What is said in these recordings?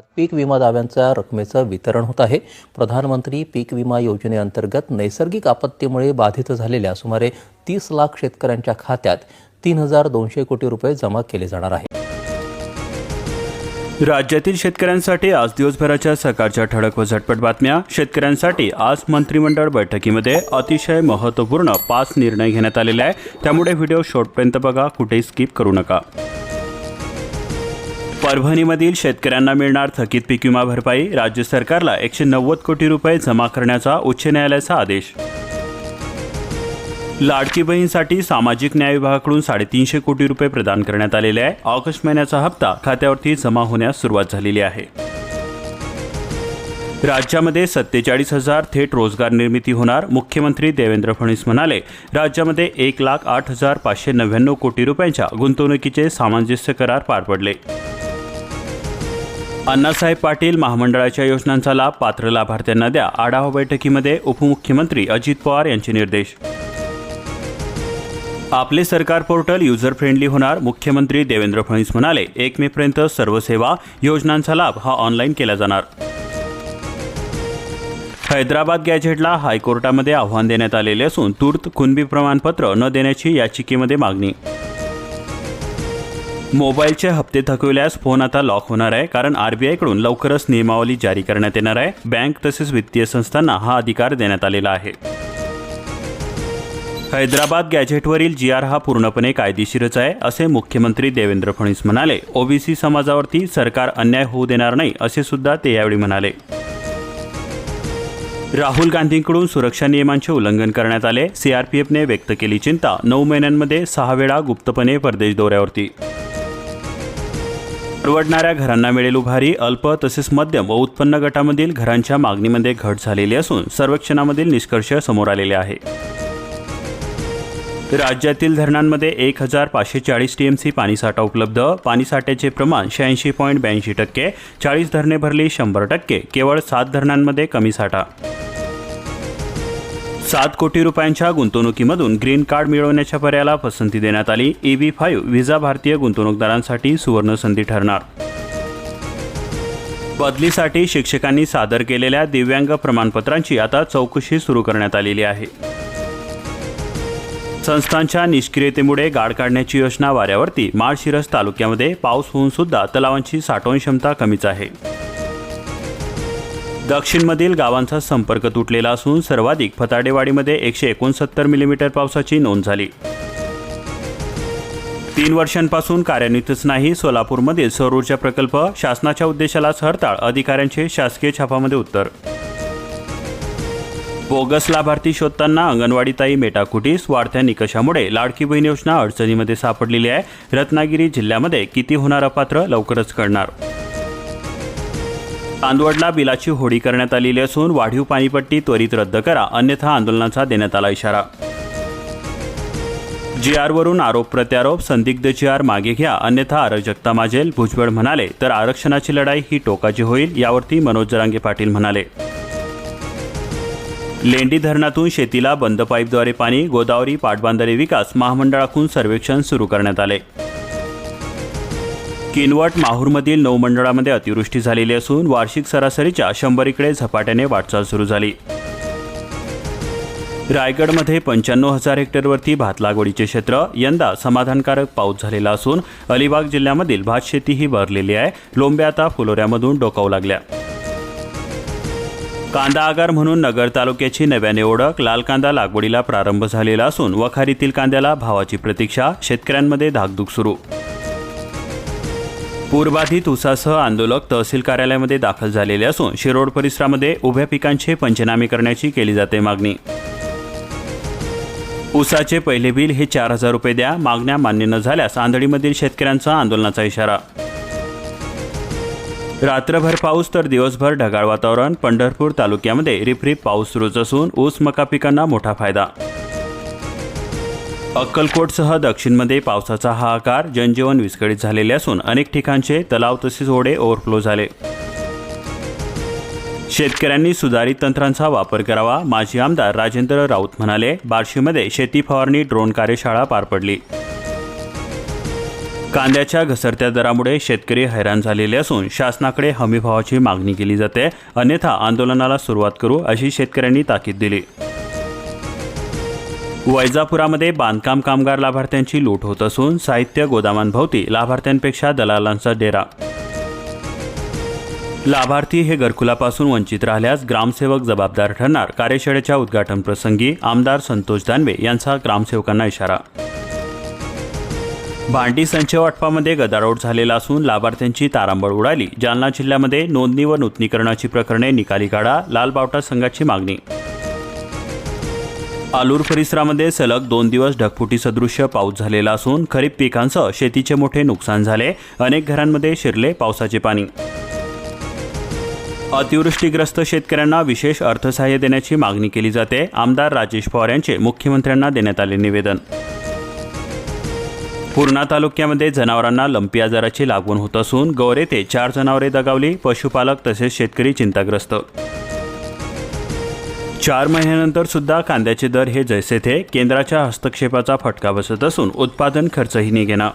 आज पीक विमा दाव्यांच्या रकमेचं वितरण होत आहे. प्रधानमंत्री पीक विमा योजनेअंतर्गत नैसर्गिक आपत्तीमुळे बाधित झालेल्या सुमारे तीस लाख शेतकऱ्यांच्या खात्यात तीन हजार दोनशे कोटी रुपये जमा केले जाणार आहे. राज्यातील शेतकऱ्यांसाठी आज दिवसभराच्या सकाळच्या ठळक व झटपट बातम्या. शेतकऱ्यांसाठी आज मंत्रिमंडळ बैठकीमध्ये अतिशय महत्त्वपूर्ण पाच निर्णय घेण्यात आलेले आहे त्यामुळे व्हिडिओ शेवटपर्यंत बघा कुठेही स्किप करू नका. परभणीमधील शेतकऱ्यांना मिळणार थकीत पीक विमा भरपाई राज्य सरकारला एकशे नव्वद कोटी रुपये जमा करण्याचा उच्च न्यायालयाचा आदेश. लाडकी बहीणसाठी सामाजिक न्याय विभागाकडून साडेतीनशे कोटी रुपये प्रदान करण्यात आलेले आहे. ऑगस्ट महिन्याचा हप्ता खात्यावरती जमा होण्यास सुरुवात झालेली आहे. राज्यामध्ये सत्तेचाळीस हजार थेट रोजगार निर्मिती होणार मुख्यमंत्री देवेंद्र फडणवीस म्हणाले राज्यामध्ये एक लाख आठ हजार पाचशे नव्याण्णव कोटी रुपयांच्या गुंतवणुकीचे सामंजस्य करार पार पडले. अण्णासाहेब पाटील महामंडळाच्या योजनांचा लाभ पात्र लाभार्थ्यांना द्या. आढावा बैठकीमध्ये उपमुख्यमंत्री अजित पवार यांचे निर्देश. आपले सरकार पोर्टल युजर फ्रेंडली होणार मुख्यमंत्री देवेंद्र फडणवीस म्हणाले एक मे पर्यंत सर्व सेवा योजनांचा लाभ हा ऑनलाईन केला जाणार. हैदराबाद गॅझेटला हायकोर्टामध्ये आव्हान देण्यात आलेले असून तूर्त कुणबी प्रमाणपत्र न देण्याची याचिकेमध्ये मागणी. मोबाईलचे हप्ते थकविल्यास फोन आता लॉक होणार आहे कारण आरबीआयकडून लवकरच नियमावली जारी करण्यात येणार आहे. बँक तसेच वित्तीय संस्थांना हा अधिकार देण्यात आलेला आहे. हैदराबाद गॅझेटवरील जी आर हा पूर्णपणे कायदेशीरच आहे असे मुख्यमंत्री देवेंद्र फडणवीस म्हणाले. ओबीसी समाजावरती सरकार अन्याय होऊ देणार नाही असे सुद्धा ते यावेळी म्हणाले. राहुल गांधींकडून सुरक्षा नियमांचे उल्लंघन करण्यात आले सीआरपीएफने व्यक्त केली चिंता. नऊ महिन्यांमध्ये सहा वेळा गुप्तपणे परदेश दौऱ्यावरती. परवडणाऱ्या घरांना मिळेल उभारी अल्प तसेच मध्यम व उत्पन्न गटामधील घरांच्या मागणीमध्ये घट झालेली असून सर्वेक्षणामधील निष्कर्ष समोर आलेले आहे. राज्यातील धरणांमध्ये एक हजार पाचशे चाळीस टीएमसी पाणीसाठा उपलब्ध. पाणीसाठ्याचे प्रमाण शहाऐंशी पॉईंट ब्याऐंशी टक्के. चाळीस धरणे भरली शंभर टक्के. केवळ सात धरणांमध्ये कमी साठा. सात कोटी रुपयांच्या गुंतवणुकीमधून ग्रीन कार्ड मिळवण्याच्या पर्यायाला पसंती देण्यात आली. ई व्ही फाईव्ह व्हिसा भारतीय गुंतवणूकदारांसाठी सुवर्ण संधी ठरणार. बदलीसाठी शिक्षकांनी सादर केलेल्या दिव्यांग प्रमाणपत्रांची आता चौकशी सुरू करण्यात आलेली आहे. संस्थांच्या निष्क्रियतेमुळे गाड काढण्याची योजना वाऱ्यावरती माळशिरस तालुक्यामध्ये पाऊस होऊन सुद्धा तलावांची साठवण क्षमता कमीच आहे. दक्षिणमधील गावांचा संपर्क तुटलेला असून सर्वाधिक फताडेवाडीमध्ये एकशे एकोणसत्तर मिलीमीटर पावसाची नोंद झाली. तीन वर्षांपासून कार्यान्वितच नाही सोलापूरमधील सौर ऊर्जा प्रकल्प शासनाच्या उद्देशालाच हरताळ अधिकाऱ्यांचे शासकीय छापामध्ये उत्तर. बोगस लाभार्थी शोधताना अंगणवाडीताई मेटाकुटीस वाढत्या निकषामुळे लाडकी बहीण योजना अडचणीमध्ये सापडलेली आहे. रत्नागिरी जिल्ह्यामध्ये किती होणार अपात्र लवकरच कळणार. चांदवडला बिलाची होडी करण्यात आलेली असून वाढीव पाणीपट्टी त्वरित रद्द करा अन्यथा आंदोलनाचा देण्यात आला इशारा. जी आरवरून आरोप प्रत्यारोप संदिग्ध जी आर मागे घ्या अन्यथा अराजकता माजेल भुजबळ म्हणाले तर आरक्षणाची लढाई ही टोकाची होईल यावरती मनोज जरांगे पाटील म्हणाले. लेंडी धरणातून शेतीला बंद पाईपद्वारे पाणी गोदावरी पाटबंधारे विकास महामंडळाकडून सर्वेक्षण सुरू करण्यात आले. किनवट माहूरमधील नऊ मंडळामध्ये अतिवृष्टी झालेली असून वार्षिक सरासरीच्या शंभरीकडे झपाट्याने वाटचाल सुरू झाली. रायगडमध्ये पंच्याण्णव हजार हेक्टरवरती भात लागवडीचे क्षेत्र यंदा समाधानकारक पाऊस झालेला असून अलिबाग जिल्ह्यामधील भात शेतीही भरलेली आहे. लोंब्या आता फुलोऱ्यामधून डोकावू लागल्या. कांदा आगार म्हणून नगर तालुक्याची नव्याने ओळख लाल कांदा लागवडीला प्रारंभ झालेला असून वखारीतील कांद्याला भावाची प्रतीक्षा शेतकऱ्यांमध्ये धाकधूक सुरू. पूरबाधित उसासह आंदोलक तहसील कार्यालयामध्ये दाखल झालेले असून शिरोड परिसरामध्ये उभ्या पिकांचे पंचनामे करण्याची केली जाते मागणी. उसाचे पहिले बिल हे चार हजार रुपये द्या मागण्या मान्य न झाल्यास आंधळीमधील शेतकऱ्यांचा आंदोलनाचा इशारा. रात्रभर पाऊस तर दिवसभर ढगाळ वातावरण पंढरपूर तालुक्यामध्ये रिपरिप पाऊस सुरूच असून ऊस मका पिकांना मोठा फायदा. अक्कलकोटसह दक्षिणमध्ये पावसाचा हाहाकार जनजीवन विस्कळीत झालेले असून अनेक ठिकाणचे तलाव तसेच ओढे ओव्हरफ्लो झाले. शेतकऱ्यांनी सुधारित तंत्रांचा वापर करावा माजी आमदार राजेंद्र राऊत म्हणाले. बार्शीमध्ये शेती फवारणी ड्रोन कार्यशाळा पार पडली. कांद्याच्या घसरत्या दरामुळे शेतकरी हैराण झालेले असून शासनाकडे हमीभावाची मागणी केली जाते. अन्यथा आंदोलनाला सुरुवात करू अशी शेतकऱ्यांनी ताकीद दिली. वैजापुरामध्ये बांधकाम कामगार लाभार्थ्यांची लूट होत असून साहित्य गोदामांभोवती लाभार्थ्यांपेक्षा दलालांचा डेरा. लाभार्थी हे घरकुलापासून वंचित राहिल्यास ग्रामसेवक जबाबदार ठरणार. कार्यशाळेच्या उद्घाटन प्रसंगी आमदार संतोष दानवे यांचा ग्रामसेवकांना इशारा. भांडी संच वाटपामध्ये गदारोळ झालेला असून लाभार्थ्यांची तारांबळ उडाली. जालना जिल्ह्यामध्ये नोंदणी व नूतनीकरणाची प्रकरणे निकाली काढा. लाल बावटा संघाची मागणी आलूर परिसरामध्ये सलग दोन दिवस ढगफुटी सदृश्य पाऊस झालेला असून खरीप पिकांसह शेतीचे मोठे नुकसान झाले. अनेक घरांमध्ये शिरले पावसाचे पाणी. अतिवृष्टीग्रस्त शेतकऱ्यांना विशेष अर्थसहाय्य देण्याची मागणी केली जाते आमदार राजेश पवार यांचे मुख्यमंत्र्यांना देण्यात आले निवेदन. पूर्णा तालुक्यामध्ये जनावरांना लंपी आजाराची लागवण होत असून गौर येथे चार जनावरे दगावली पशुपालक तसेच शेतकरी चिंताग्रस्त. चार महिन्यानंतर सुद्धा कांद्याचे दर हे जैसे थे. केंद्राच्या हस्तक्षेपाचा फटका बसत असून उत्पादन खर्चही निघेना.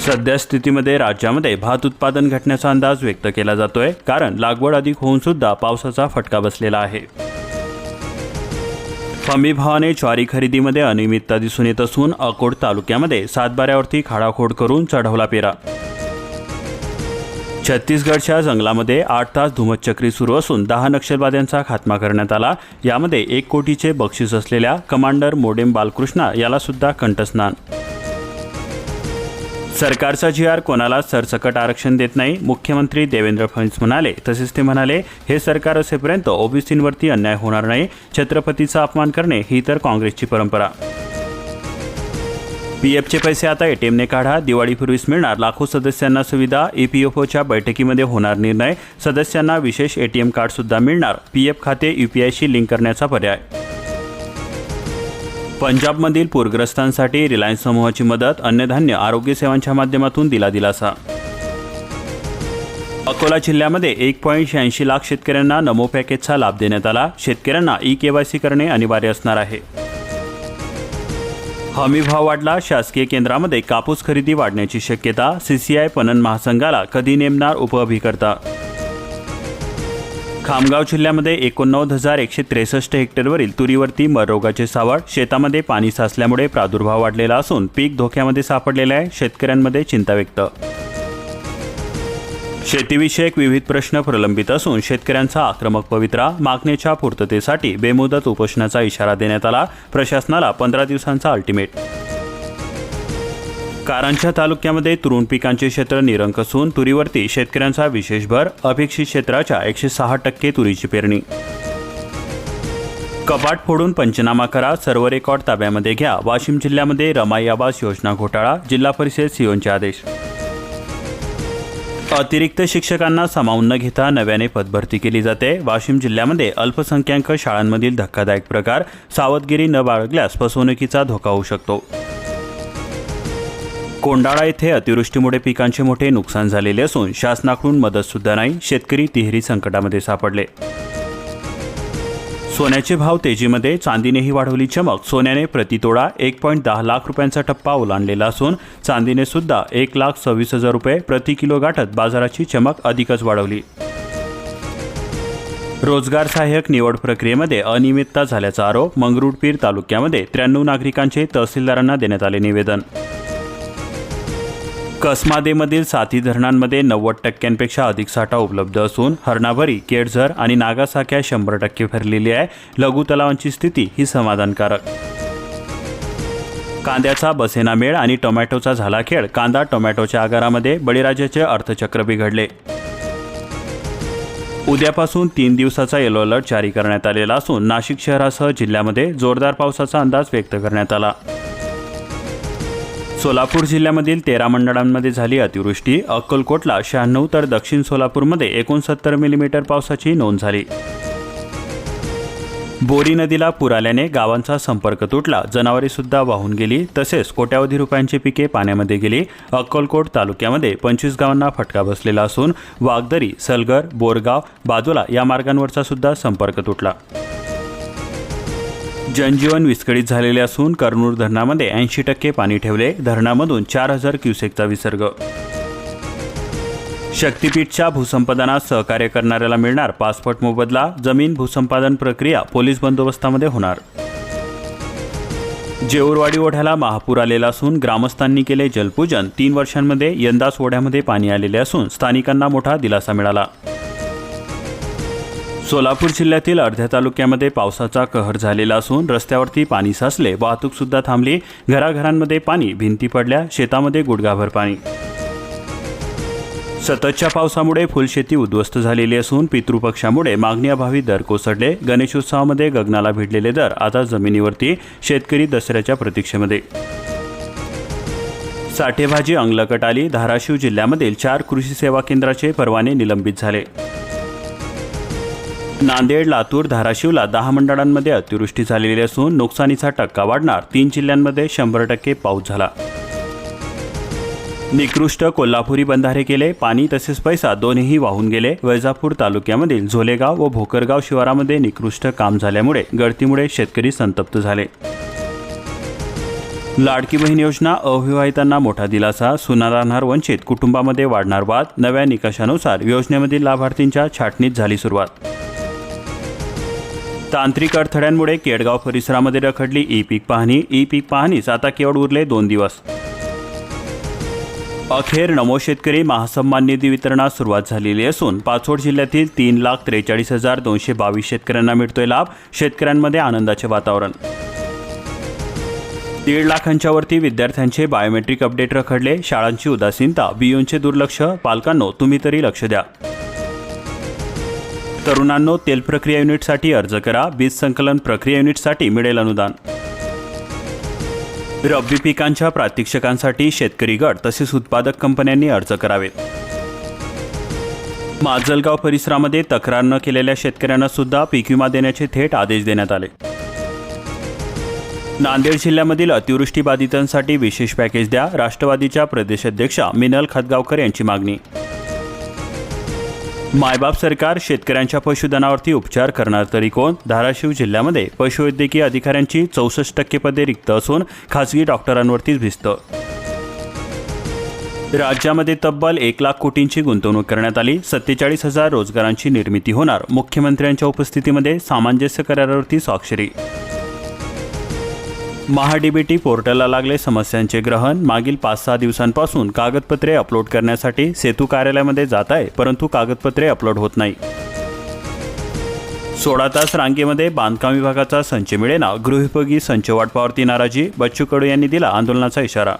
सध्या स्थितीमध्ये राज्यामध्ये भात उत्पादन घटण्याचा अंदाज व्यक्त केला जातोय. कारण लागवड अधिक होऊन सुद्धा पावसाचा फटका बसलेला आहे. हमी भावाने ज्वारी खरेदीमध्ये अनियमितता दिसून येत असून अकोट तालुक्यामध्ये सातबाऱ्यावरती खाडाखोड करून चढवला पेरा. छत्तीसगडच्या जंगलामध्ये आठ तास धुमचक्री सुरू असून दहा नक्षलवाद्यांचा खात्मा करण्यात आला. यामध्ये एक कोटीचे बक्षीस असलेल्या कमांडर मोडेम बालकृष्णा याला सुद्धा कंठस्नान. सरकारचा जी आर कोणाला सरसकट आरक्षण देत नाही मुख्यमंत्री देवेंद्र फडणवीस म्हणाले. तसेच ते म्हणाले हे सरकार असेपर्यंत ओबीसींवरती अन्याय होणार नाही छत्रपतीचा अपमान करणे ही तर काँग्रेसची परंपरा. पीएफचे पैसे आता एटीएमने काढा. दिवाळीपूर्वीच मिळणार. लाखो सदस्यांना सुविधा. ईपीएफओच्या बैठकीमध्ये होणार निर्णय. सदस्यांना विशेष एटीएम कार्ड सुद्धा मिळणार. पीएफ खाते यूपीआयशी लिंक करण्याचा पर्याय. पंजाबमधील पूरग्रस्तांसाठी रिलायन्स समूहाची मदत. अन्नधान्य आरोग्य सेवांच्या माध्यमातून दिला दिलासा. अकोला जिल्ह्यामध्ये एक पॉईंट शहाऐंशी लाख शेतकऱ्यांना नमो पॅकेजचा लाभ देण्यात आला. शेतकऱ्यांना ई केवायसी करणे अनिवार्य असणार आहे. हमी भाव वाढला शासकीय केंद्रामध्ये कापूस खरेदी वाढण्याची शक्यता सीसीआय पणन महासंघाला कधी नेमणार उपअभिकर्ता? खामगाव जिल्ह्यामध्ये एकोणनव्वद हजार एकशे त्रेसष्ट हेक्टरवरील तुरीवरती मररोगाचे सावड शेतामध्ये पाणी साचल्यामुळे प्रादुर्भाव वाढलेला असून पीक धोक्यामध्ये सापडलेलं आहे शेतकऱ्यांमध्ये चिंता व्यक्त शेतीविषयक विविध प्रश्न प्रलंबित असून शेतकऱ्यांचा आक्रमक पवित्रा मागणीच्या पूर्ततेसाठी बेमुदत उपोषणाचा इशारा देण्यात आला. प्रशासनाला पंधरा दिवसांचा अल्टिमेट कारंजा तालुक्यामध्ये तुरुण पिकांचे क्षेत्र निरंक असून तुरीवरती शेतकऱ्यांचा विशेष भर. अपेक्षित क्षेत्राच्या एकशे सहा टक्के तुरीची पेरणी. कपाट फोडून पंचनामा करा. सर्व रेकॉर्ड ताब्यामध्ये घ्या. वाशिम जिल्ह्यामध्ये रमाई आवास योजना घोटाळा. जिल्हा परिषद सीओचे आदेश. अतिरिक्त शिक्षकांना सामावून न घेता नव्याने पदभरती केली जाते. वाशिम जिल्ह्यामध्ये अल्पसंख्याक शाळांमधील धक्कादायक प्रकार सावधगिरी न बाळगल्यास फसवणुकीचा धोका होऊ शकतो. कोंडाळा येथे अतिवृष्टीमुळे पिकांचे मोठे नुकसान झालेले असून शासनाकडून मदतसुद्धा नाही. शेतकरी तिहेरी संकटामध्ये सापडले. सोन्याचे भाव तेजीमध्ये चांदीनेही वाढवली चमक. सोन्याने प्रतितोडा एक पॉईंट दहा लाख रुपयांचा टप्पा ओलांडलेला असून चांदीने सुद्धा एक लाख सव्वीस हजार रुपये प्रति किलो गाठत बाजाराची चमक अधिकच वाढवली. रोजगार सहाय्यक निवड प्रक्रियेमध्ये अनियमितता झाल्याचा आरोप मंगरुळपीर तालुक्यामध्ये त्र्याण्णव नागरिकांचे तहसीलदारांना देण्यात आले निवेदन. कसमादेमधील साथी धरणांमध्ये नव्वद टक्क्यांपेक्षा अधिक साठा उपलब्ध असून हरणाभरी केडझर आणि नागासाक्या शंभर टक्के भरलेली आहे. लघु तलावांची स्थिती ही समाधानकारक. कांद्याचा बसेना मेळ आणि टोमॅटोचा झाला खेळ. कांदा टोमॅटोच्या आगारामध्ये बळीराजाचे अर्थचक्र बिघडले. उद्यापासून तीन दिवसाचा येलो अलर्ट जारी करण्यात आलेला असून नाशिक शहरासह जिल्ह्यामध्ये जोरदार पावसाचा अंदाज व्यक्त करण्यात आला. सोलापूर जिल्ह्यामधील तेरा मंडळांमध्ये झाली अतिवृष्टी. अक्कलकोटला शहाण्णव तर दक्षिण सोलापूरमध्ये एकोणसत्तर मिलीमीटर पावसाची नोंद झाली. बोरी नदीला पूर आल्याने गावांचा संपर्क तुटला. जनावरेसुद्धा वाहून गेली. तसेच कोट्यावधी रुपयांची पिके पाण्यामध्ये गेली. अक्कलकोट तालुक्यामध्ये पंचवीस गावांना फटका बसलेला असून वागदरी सलगर बोरगाव बाजूला या मार्गांवरचा सुद्धा संपर्क तुटला. जनजीवन विस्कळीत झालेले असून करनूर धरणामध्ये ऐंशी टक्के पाणी ठेवले. धरणामधून चार हजार क्युसेकचा विसर्ग. शक्तीपीठच्या भूसंपादनात सहकार्य करणाऱ्याला मिळणार पासपोर्ट मोबदला. जमीन भूसंपादन प्रक्रिया पोलीस बंदोबस्तामध्ये होणार. जेऊरवाडी ओढ्याला महापूर आलेला असून ग्रामस्थांनी केले जलपूजन. तीन वर्षांमध्ये यंदाच ओढ्यामध्ये पाणी आलेले असून स्थानिकांना मोठा दिलासा मिळाला. सोलापूर जिल्ह्यातील अर्ध्या तालुक्यामध्ये पावसाचा कहर झालेला असून रस्त्यावरती पाणी साचले. वाहतूक सुद्धा थांबली. घराघरांमध्ये पाणी भिंती पडल्या. शेतामध्ये गुडघाभर पाणी. सततच्या पावसामुळे फुलशेती उद्ध्वस्त झालेली असून पितृपक्षामुळे मागणीअभावी दर कोसळले. गणेशोत्सवामध्ये गगनाला भिडलेले दर आता जमिनीवरती शेतकरी दसऱ्याच्या प्रतीक्षेमध्ये. साठेभाजी अंगलकट आली. धाराशिव जिल्ह्यामधील चार कृषी सेवा केंद्राचे परवाने निलंबित झाले. नांदेड लातूर धाराशिवला दहा मंडळांमध्ये अतिवृष्टी झालेली असून नुकसानीचा टक्का वाढणार. तीन जिल्ह्यांमध्ये शंभर टक्के पाऊस झाला. निकृष्ट कोल्हापुरी बंधारे केले पाणी तसेच पैसा दोन्हीही वाहून गेले. वैजापूर तालुक्यामधील झोलेगाव व भोकरगाव शिवारामध्ये निकृष्ट काम झाल्यामुळे गळतीमुळे शेतकरी संतप्त झाले. लाडकी बहीण योजना अविवाहितांना मोठा दिलासा सुना राहणार वंचित कुटुंबामध्ये वाढणार वाद नव्या निकषानुसार योजनेमधील लाभार्थींच्या छाटणीत झाली सुरुवात. तांत्रिक अडथळ्यांमुळे केडगाव परिसरामध्ये रखडली ई पीक पाहणी. ई पीक पाहणीच आता केवळ उरले दोन दिवस. अखेर नमो शेतकरी महासन्मान निधी वितरणास सुरुवात झालेली असून पाचोड जिल्ह्यातील तीन लाख त्रेचाळीस हजार दोनशे बावीस शेतकऱ्यांना मिळतोय लाभ. शेतकऱ्यांमध्ये आनंदाचे वातावरण. दीड लाखांच्या वरती विद्यार्थ्यांचे बायोमेट्रिक अपडेट रखडले. शाळांची उदासीनता. बियोंचे दुर्लक्ष. पालकांनो तुम्ही तरी लक्ष द्या. तरुणांनो तेल प्रक्रिया युनिटसाठी अर्ज करा. बीज संकलन प्रक्रिया युनिटसाठी मिळेल अनुदान. रब्बी पिकांच्या प्रात्यक्षिकांसाठी शेतकरी गट तसेच उत्पादक कंपन्यांनी अर्ज करावेत माजलगाव परिसरामध्ये तक्रार न केलेल्या शेतकऱ्यांना सुद्धा पीक विमा देण्याचे थेट आदेश देण्यात आले. नांदेड जिल्ह्यामधील अतिवृष्टी बाधितांसाठी विशेष पॅकेज द्या. राष्ट्रवादीच्या प्रदेशाध्यक्षा मिनल खतगावकर यांची मागणी. मायबाप सरकार शेतकऱ्यांच्या पशुधनावरती उपचार करणार तरी कोण? धाराशिव जिल्ह्यामध्ये पशुवैद्यकीय अधिकाऱ्यांची चौसष्ट टक्के पदे रिक्त असून खासगी डॉक्टरांवरतीच भिजतं राज्यामध्ये तब्बल एक लाख कोटींची गुंतवणूक करण्यात आली. सत्तेचाळीस हजार रोजगारांची निर्मिती होणार. मुख्यमंत्र्यांच्या उपस्थितीमध्ये सामंजस्य करारावरती स्वाक्षरी. महाडीबीटी पोर्टलला लागले समस्यांचे ग्रहण. मागील पाच सहा दिवसांपासून कागदपत्रे अपलोड करण्यासाठी सेतू कार्यालयामध्ये जात आहे परंतु कागदपत्रे अपलोड होत नाही. सोळा तास रांगेमध्ये बांधकाम विभागाचा संच मिळेना. गृहपयोगी संच वाटपावरती नाराजी बच्चू कडू यांनी दिला आंदोलनाचा इशारा.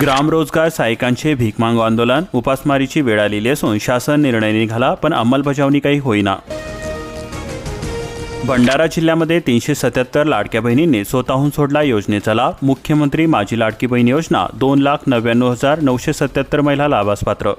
ग्रामरोजगार सहायकांचे भीक मांगो आंदोलन. उपासमारीची वेळ आलेली असून शासन निर्णय निघाला पण अंमलबजावणी काही होईना. भंडारा जिल्ह्यामध्ये तीनशे सत्याहत्तर लाडक्या बहिणींनी स्वतःहून सोडला योजनेचा लाभ. मुख्यमंत्री माझी लाडकी बहीण योजना दोन लाख नव्याण्णव हजार नऊशे सत्याहत्तर महिला लाभास पात्र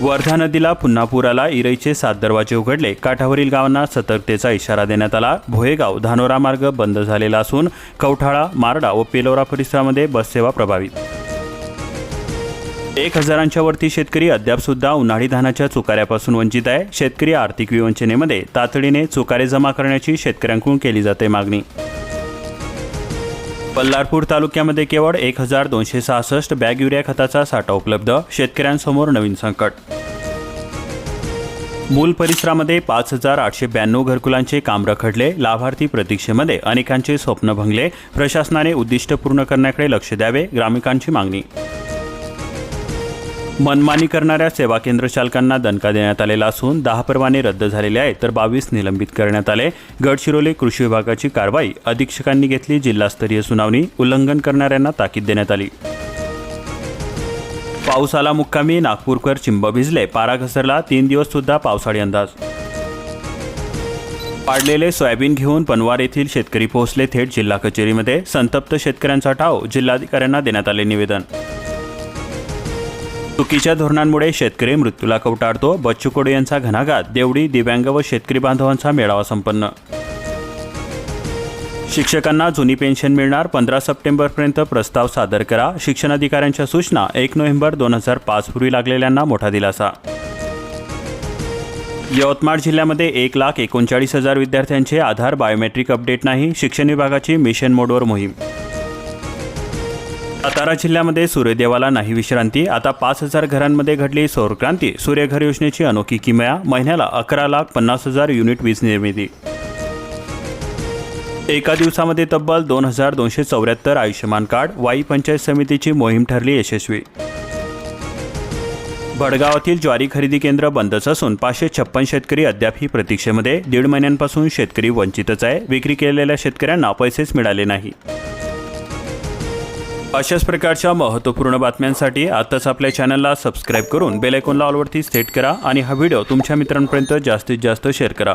वर्धा नदीला पुन्हा पूर आला. इरईचे सात दरवाजे उघडले. काठावरील गावांना सतर्कतेचा इशारा देण्यात आला. भोयेगाव धानोरा मार्ग बंद झालेला असून कवठाळा मारडा व पेलोरा परिसरामध्ये बससेवा प्रभावित. एक हजारांच्या वरती शेतकरी अद्याप सुद्धा उन्हाळी धानाच्या चुकाऱ्यापासून वंचित आहे. शेतकरी आर्थिक विवंचनेमध्ये तातडीने चुकारे जमा करण्याची शेतकऱ्यांकडून केली जाते मागणी. बल्लारपूर तालुक्यामध्ये केवळ एक हजार दोनशे सहासष्ट बॅग युरिया खताचा साठा उपलब्ध शेतकऱ्यांसमोर नवीन संकट. मूल परिसरामध्ये पाच हजार आठशे ब्याण्णव घरकुलांचे काम रखडले लाभार्थी प्रतीक्षेमध्ये अनेकांचे स्वप्न भंगले. प्रशासनाने उद्दिष्ट पूर्ण करण्याकडे लक्ष द्यावे ग्रामिकांची मागणी. मनमानी करणाऱ्या सेवा केंद्र चालकांना दणका देण्यात आलेला असून दहा परवाने रद्द झालेले आहेत तर बावीस निलंबित करण्यात आले. गडचिरोली कृषी विभागाची कारवाई अधीक्षकांनी घेतली जिल्हास्तरीय सुनावणी उल्लंघन करणाऱ्यांना ताकीद देण्यात आली. पावसाला मुक्कामी नागपूरकर चिंब भिजले पारा घसरला तीन दिवस सुद्धा पावसाळी अंदाज. पाडलेले सोयाबीन घेऊन पनवार येथील शेतकरी पोहोचले थेट जिल्हा कचेरीमध्ये. संतप्त शेतकऱ्यांचा ठाव जिल्हाधिकाऱ्यांना देण्यात आले निवेदन. चुकीच्या धोरणांमुळे शेतकरी मृत्यूला कवटाळतो बच्चू कडू यांचा घणाघात देवडी दिव्यांग व शेतकरी बांधवांचा मेळावा संपन्न. शिक्षकांना जुनी पेन्शन मिळणार पंधरा सप्टेंबरपर्यंत प्रस्ताव सादर करा. शिक्षणाधिकाऱ्यांच्या सूचना एक नोव्हेंबर दोन हजार पाच पूर्वी लागलेल्यांना मोठा दिलासा. यवतमाळ जिल्ह्यामध्ये एक लाख एकोणचाळीस हजार विद्यार्थ्यांचे आधार बायोमेट्रिक अपडेट नाही. शिक्षण विभागाची मिशन मोडवर मोहीम. सातारा जिल्ह्यामध्ये सूर्यदेवाला नाही विश्रांती. आता पाच हजार घरांमध्ये घडली सौरक्रांती. सूर्यघर योजनेची अनोखी किमया. महिन्याला अकरा लाख पन्नास हजार युनिट वीज निर्मिती. एका दिवसामध्ये तब्बल दोन हजार दोनशे चौऱ्याहत्तर आयुष्यमान कार्ड वाई पंचायत समितीची मोहीम ठरली यशस्वी. भडगावातील ज्वारी खरेदी केंद्र बंदच असून पाचशे छप्पन शेतकरी अद्यापही प्रतीक्षेमध्ये. दीड महिन्यांपासून शेतकरी वंचितच आहे. विक्री केलेल्या शेतकऱ्यांना पैसेच मिळाले नाही. अशाच प्रकारच्या महत्त्वपूर्ण बातम्यांसाठी आताच आपल्या चॅनलला सबस्क्राईब करून बेलायकॉनला ऑलवरती सेट करा आणि हा व्हिडिओ तुमच्या मित्रांपर्यंत जास्तीत जास्त शेअर करा.